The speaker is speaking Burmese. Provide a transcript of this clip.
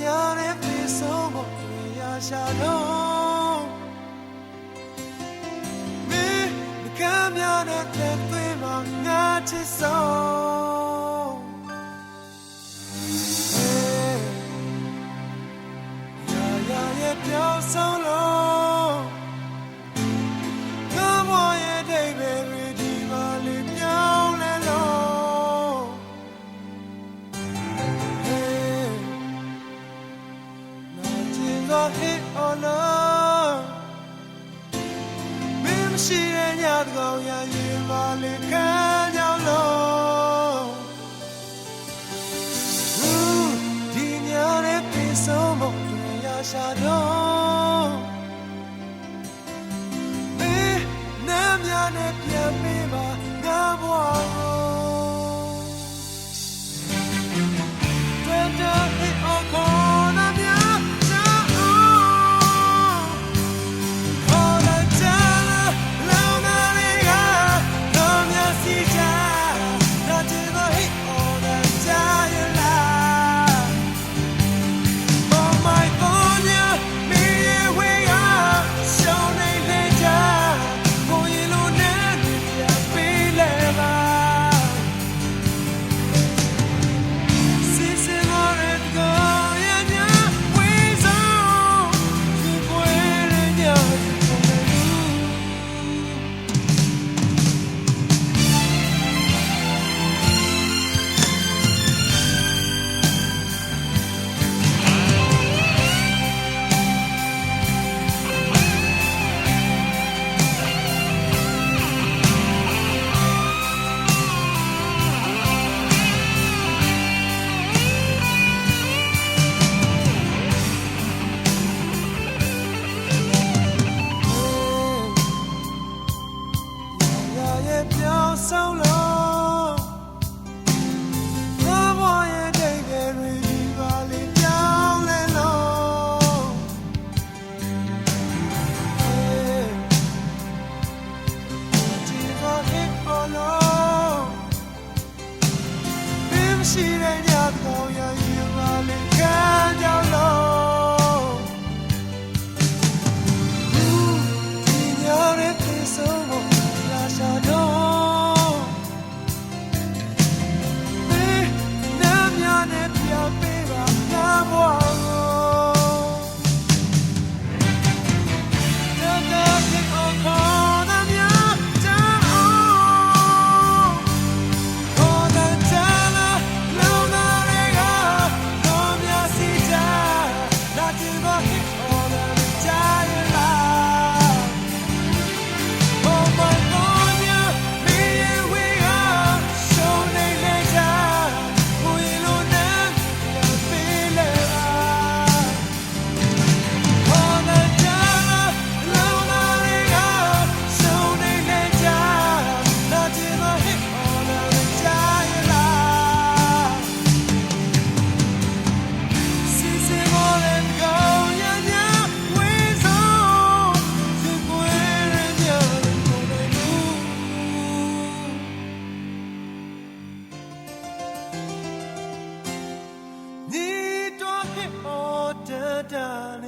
ညာနဲ့ပြေဆုံးဖို့တွေ့ရရှာတော့မင်းမကမ်းများနဲ့တဲ့သွေးမှာငါချစ်ဆုံးရာရာရဲ့ပြောင်းဆုံးလို့ မရှိတဲ့ညတကောင်ရရင်မလေးခံကြောင်းလို့ဒီညရဲ့ပြေဆုံးမတွေ့ရရှာတော့မင်းနာမည်နဲ့ပြန်ပေးပါငါဘွား ရှိတဲ့ညတော်ရည်ပါလေခံကြ da da